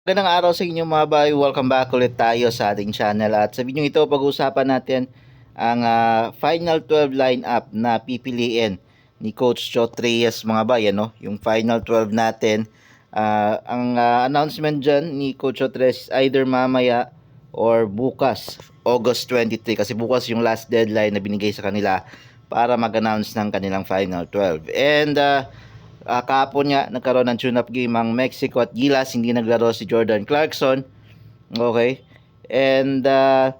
Magandang araw sa inyo mga bay. Welcome back ulit tayo sa ating channel. At sa video ito, pag-uusapan natin ang ah, final 12 lineup na pipiliin ni Coach Chot Reyes mga bay. Ano? Yung final 12 natin. Ah, ang ah, announcement dyan ni Coach Chot Reyes either mamaya or bukas, August 23. Kasi bukas yung last deadline na binigay sa kanila para mag-announce ng kanilang final 12. And ah, Ah, kahapon nga nagkaroon ng tune-up game ang Mexico at Gilas, hindi naglaro si Jordan Clarkson. Okay? And ah,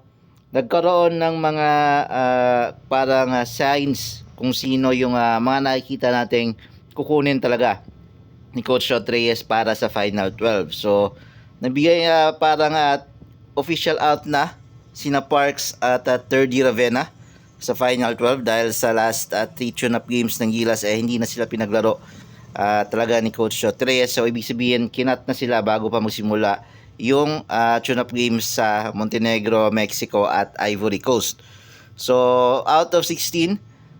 nagkaroon ng mga ah, parang ah, signs kung sino yung ah, mga nakikita nating kukunin talaga ni Coach Shot Reyes para sa Final 12. So, nabigay ah, parang ah, official out na sina Parks at uh, Third Ravenna sa Final 12 dahil sa last uh, three tune-up games ng Gilas eh hindi na sila pinaglaro ah, talaga ni Coach Shot Reyes. So ibig sabihin kinat na sila bago pa magsimula yung ah, tune-up games sa Montenegro, Mexico at Ivory Coast. So out of 16,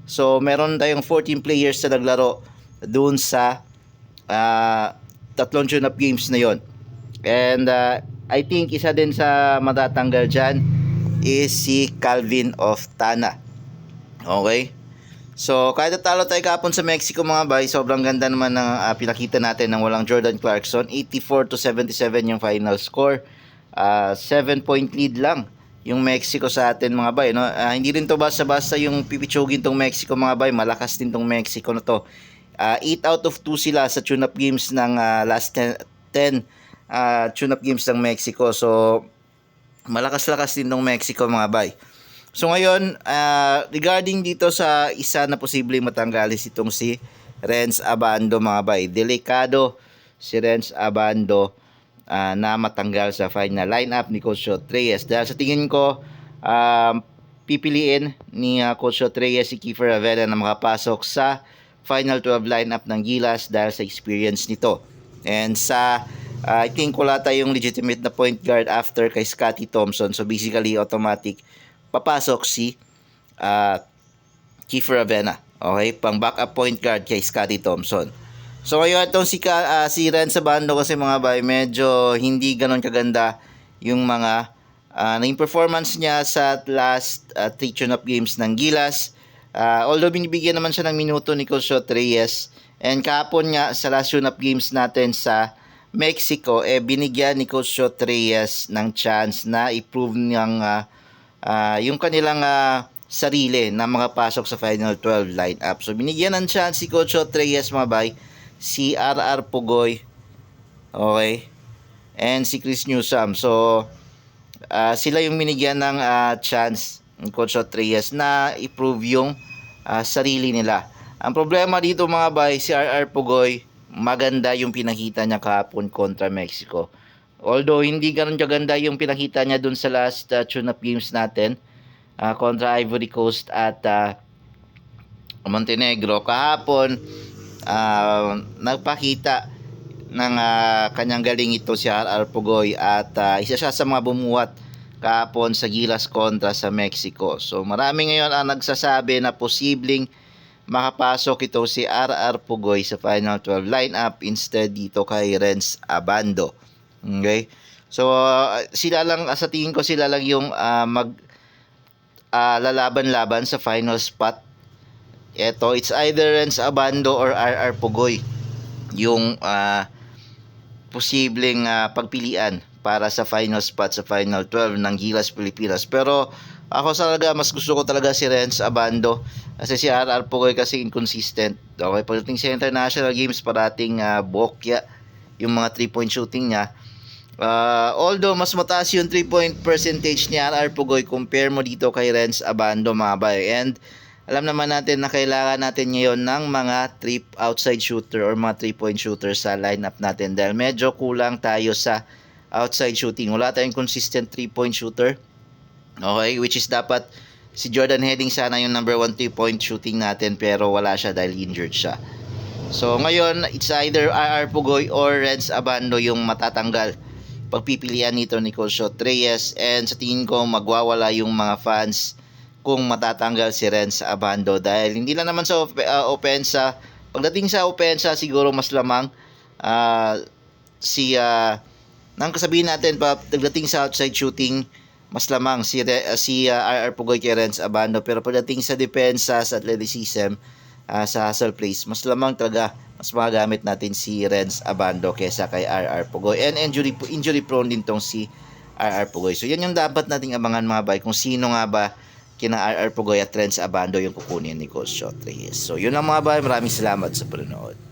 so meron tayong 14 players na naglaro doon sa ah, tatlong tune-up games na yon. And ah, I think isa din sa matatanggal dyan is si Calvin of Tana. Okay? So, kahit natalo tayo kapon sa Mexico mga bay, sobrang ganda naman ng ah, pinakita natin ng walang Jordan Clarkson. 84 to 77 yung final score. 7 point lead lang yung Mexico sa atin mga bay. No? Ah, hindi rin to basta-basta yung pipichugin tong Mexico mga bay. Malakas din tong Mexico na to. 8 out of 2 sila sa tune-up games ng ah, last 10, 10 ah, tune-up games ng Mexico. So, malakas-lakas din tong Mexico mga bay. So ngayon, ah, regarding dito sa isa na posibleng matanggalis itong si Renz Abando mga bay. Delikado si Renz Abando ah, na matanggal sa final lineup ni Coach Reyes. Dahil sa tingin ko, um, pipiliin ni ah, Coach Reyes si Kiefer Avila na makapasok sa final 12 lineup ng Gilas dahil sa experience nito. And sa ah, I think wala tayong legitimate na point guard after kay Scotty Thompson. So basically automatic papasok si uh, Kiefer Avena. Okay, pang backup point guard kay Scotty Thompson. So ngayon itong si, ah, si Ren sa bando kasi mga bay, medyo hindi ganon kaganda yung mga uh, naging performance niya sa last uh, three tune-up games ng Gilas. Ah, although binibigyan naman siya ng minuto ni Coach Reyes. And kahapon nga sa last tune-up games natin sa Mexico, eh binigyan ni Coach Reyes ng chance na i-prove niyang ah, ah, yung kanilang ah, sarili na mga pasok sa Final 12 lineup. So binigyan ng chance si Coach Reyes mga bay, si RR Pugoy, okay, and si Chris Newsom. So ah, sila yung binigyan ng ah, chance ng Coach Reyes na i-prove yung ah, sarili nila. Ang problema dito mga bay, si RR Pugoy, maganda yung pinakita niya kahapon kontra Mexico. Although hindi ganun kaganda yung pinakita niya dun sa last uh, tune-up games natin ah, kontra Ivory Coast at ah, Montenegro kahapon ah, nagpakita ng ah, kanyang galing ito si RR Pugoy at ah, isa siya sa mga bumuhat kahapon sa Gilas kontra sa Mexico. So marami ngayon ang nagsasabi na posibleng makapasok ito si RR Pugoy sa Final 12 lineup instead dito kay Renz Abando. Okay? So, uh, sila lang, sa tingin ko sila lang yung uh, mag uh, lalaban-laban sa final spot. Ito, it's either Renz Abando or RR Pugoy yung uh, posibleng uh, pagpilian para sa final spot sa final 12 ng Gilas Pilipinas. Pero ako talaga, mas gusto ko talaga si Renz Abando kasi si RR Pugoy kasi inconsistent. Okay, pagdating sa international games, parating uh, bokya yung mga 3-point shooting niya. Uh, although mas mataas yung 3-point percentage ni RR Pugoy compare mo dito kay Renz Abando mga bay. And alam naman natin na kailangan natin ngayon ng mga trip outside shooter or mga 3-point shooter sa lineup natin dahil medyo kulang tayo sa outside shooting. Wala tayong consistent 3-point shooter. Okay, which is dapat si Jordan Heading sana yung number 1 3-point shooting natin pero wala siya dahil injured siya. So ngayon, it's either RR Pugoy or Renz Abando yung matatanggal pagpipilian nito ni Coach Reyes. And sa tingin ko magwawala yung mga fans kung matatanggal si Renz Abando. Dahil hindi lang naman sa uh, opensa. Pagdating sa opensa siguro mas lamang uh, si uh, nang kasabihin natin pa pagdating sa outside shooting mas lamang si uh, si uh, RR Pugoy kay Renz Abando. Pero pagdating sa depensa sa athleticism uh, sa hustle plays mas lamang talaga mas magagamit natin si Renz Abando kesa kay RR Pugoy. And injury injury prone din tong si RR Pugoy. So yan yung dapat nating abangan mga bay. Kung sino nga ba kina RR Pugoy at Renz Abando yung kukunin ni Coach Shot so yun lang mga bay. Maraming salamat sa panonood